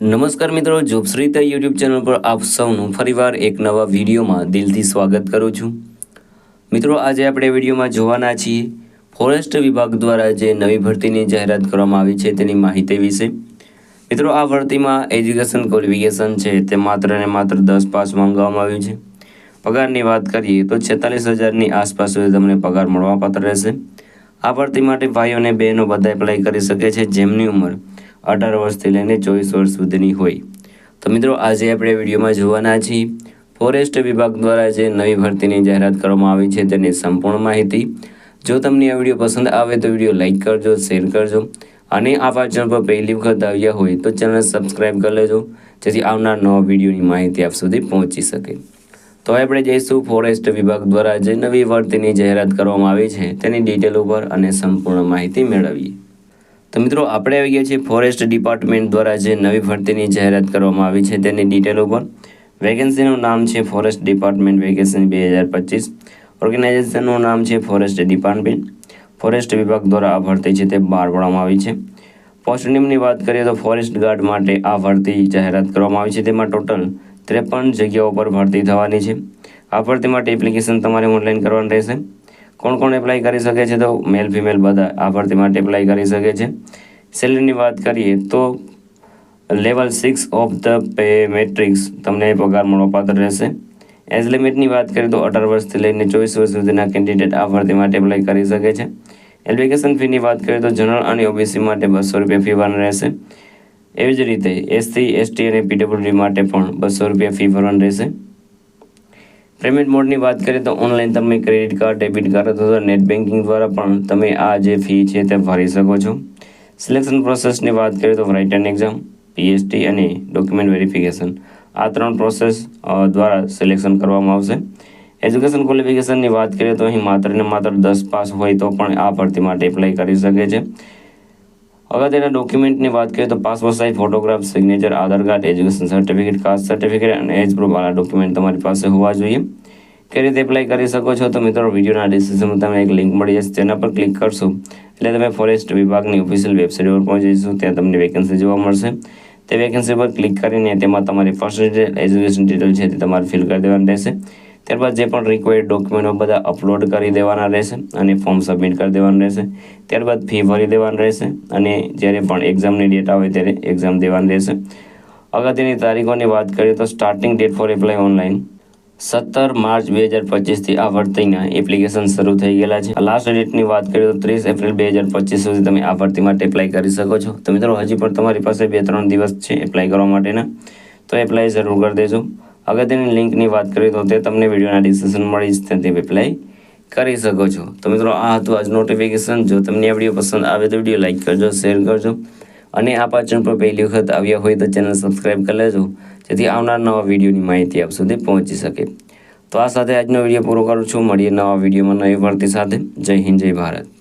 નમસ્કાર મિત્રો જોબશ્રીતા YouTube channel પર આપ સૌનું ફરીવાર એક નવા વિડીયોમાં દિલથી સ્વાગત કરું છું. મિત્રો, આજે આપણે વિડીયોમાં જોવાના છીએ ફોરેસ્ટ વિભાગ દ્વારા જે નવી ભરતીની જાહેરાત કરવામાં આવી છે તેની માહિતી વિશે. મિત્રો, આ ભરતીમાં એજ્યુકેશન ક્વોલિફિકેશન છે તે માત્ર ને માત્ર દસ પાસ માંગવામાં આવ્યું છે. પગારની વાત કરીએ તો છેતાલીસ હજારની આસપાસ સુધી તમને પગાર મળવાપાત્ર રહેશે. આ ભરતી માટે ભાઈઓ અને બહેનો બધા એપ્લાય કરી શકે છે જેમની ઉંમર અઢાર વર્ષથી લઈને ચોવીસ વર્ષ સુધીની હોય. તો મિત્રો, આજે આપણે વિડીયોમાં જોવાના છીએ, ફોરેસ્ટ વિભાગ દ્વારા જે નવી ભરતીની જાહેરાત કરવામાં આવી છે તેની સંપૂર્ણ માહિતી. જો તમને આ વીડિયો પસંદ આવે તો વીડિયો લાઇક કરજો, શેર કરજો અને આ ચેનલ પર પહેલી વખત આવ્યા હોય તો ચેનલ સબસ્ક્રાઈબ કરી લેજો, જેથી આવનાર નવા વિડીયોની માહિતી આપ સુધી પહોંચી શકે. તો આપણે જઈશું ફોરેસ્ટ વિભાગ દ્વારા જે નવી ભરતીની જાહેરાત કરવામાં આવી છે તેની ડિટેલ ઉપર અને સંપૂર્ણ માહિતી મેળવીએ. તો મિત્રો, આપણે આવી ગયા છીએ ફોરેસ્ટ ડિપાર્ટમેન્ટ દ્વારા જે નવી ભરતીની જાહેરાત કરવામાં આવી છે તેની ડિટેલ ઉપર. વેકેન્સીનું નામ છે ફોરેસ્ટ ડિપાર્ટમેન્ટ વેકેન્સી બે હજાર પચીસ. ઓર્ગેનાઇઝેશનનું નામ છે ફોરેસ્ટ ડિપાર્ટમેન્ટ ફોરેસ્ટ વિભાગ દ્વારા આ ભરતી છે તે બહાર પાડવામાં આવી છે. પોસ્ટ નિયમની વાત કરીએ તો ફોરેસ્ટ ગાર્ડ માટે આ ભરતી જાહેરાત કરવામાં આવી છે. તેમાં ટોટલ ત્રેપન જગ્યાઓ પર ભરતી થવાની છે. આ ભરતી માટે એપ્લિકેશન તમારે ઓનલાઈન કરવાની રહેશે. કોણ કોણ એપ્લાય કરી શકે છે તો મેલ ફિમેલ બધા આ ભરતી માટે એપ્લાય કરી શકે છે. સેલરીની વાત કરીએ તો level six of the pay matrix તમને પગાર મળવાપાત્ર રહેશે. એજ લિમિટની વાત કરીએ તો અઢાર વર્ષથી લઈને ચોવીસ વર્ષ સુધીના કેન્ડિડેટ આ ભરતી માટે એપ્લાય કરી શકે છે. એપ્લિકેશન ફીની વાત કરીએ તો જનરલ અને ઓબીસી માટે બસો રૂપિયા ફી ભરવાની રહેશે. એવી જ રીતે એસસી એસટી અને પીડબ્લ્યુડી માટે પણ બસો રૂપિયા ફી ભરવાની રહેશે. પેમેન્ટ મોડની વાત કરીએ તો ઓનલાઈન તમે ક્રેડિટ કાર્ડ ડેબિટ કાર્ડ અથવા નેટ બેન્કિંગ દ્વારા પણ તમે આ જે ફી છે તે ભરી શકો છો. સિલેક્શન પ્રોસેસની વાત કરીએ તો રાઇટન એક્ઝામ પીએસટી અને ડોક્યુમેન્ટ વેરિફિકેશન આ ત્રણ પ્રોસેસ દ્વારા સિલેક્શન કરવામાં આવશે. એજ્યુકેશન ક્વોલિફિકેશનની વાત કરીએ તો અહીં માત્ર ને માત્ર દસ પાસ હોય તો પણ આ ભરતી માટે એપ્લાય કરી શકે છે. અગત્યના ડોક્યુમેન્ટની વાત કરીએ તો passport size photograph signature Aadhaar card education certificate caste certificate અને એજ પ્રૂફ વાળા ડોક્યુમેન્ટ તમારી પાસે હોવા જોઈએ. કઈ રીતે એપ્લાય કરી શકો છો. તો મિત્રો વિડીયોના ડિસ્ક્રિપ્શનમાં તમને એક લિંક મળી જશે. તેના પર ક્લિક કરશો, એટલે તમે ફોરેસ્ટ વિભાગની ઓફિશિયલ વેબસાઇટ પર પહોંચી જશો. ત્યાં તમને વેકેન્સી જોવા મળશે. તે વેકેન્સી પર ક્લિક કરીને તેમાં તમારી ફર્સ્ટ ડિટેલ એજ્યુકેશન ડિટેલ છે તે તમારે ફિલ કરી દેવાની રહેશે. ત્યારબાદ જે પણ રિક્વાયર્ડ ડોક્યુમેન્ટો બધા અપલોડ કરી દેવાના રહેશે અને ફોર્મ સબમિટ કરી દેવાનું રહેશે. ત્યારબાદ ફી ભરી દેવાની રહેશે અને જ્યારે પણ એક્ઝામની ડેટ આવે ત્યારે એક્ઝામ દેવાની રહેશે. અગત્યની તારીખોની વાત કરીએ તો starting date for apply online સત્તર માર્ચ બે હજાર પચીસથી આ ભરતીના એપ્લિકેશન શરૂ થઈ ગયેલા છે. લાસ્ટ ડેટની વાત કરીએ તો ત્રીસ એપ્રિલ બે હજાર પચીસ સુધી તમે આ ભરતી માટે એપ્લાય કરી શકો છો. તો મિત્રો, હજી પણ તમારી પાસે બે ત્રણ દિવસ છે એપ્લાય કરવા માટેના. તો એપ્લાય જરૂર કરી દેજો. અગત્યની લિંકની વાત કરીએ તો તે તમને વિડીયોના ડિસ્ક્રિપ્શન મળી જ ત્યાંથી એપ્લાય કરી શકો છો. તો મિત્રો, આ હતું આજ નોટિફિકેશન જો તમને આ વીડિયો પસંદ આવે તો વીડિયો લાઇક કરજો શેર કરજો. અને આ પાચન પર પહેલી વખત આવ્યા હોય તો ચેનલ સબસ્ક્રાઈબ કરી લેજો, જેથી આવનાર નવા વિડીયોની માહિતી આપ સુધી પહોંચી શકે. તો આ સાથે આજનો વીડિયો પૂરો કરું છું. મળીએ નવા વિડીયોમાં નવી ભરતી સાથે. જય હિન્દ, જય ભારત.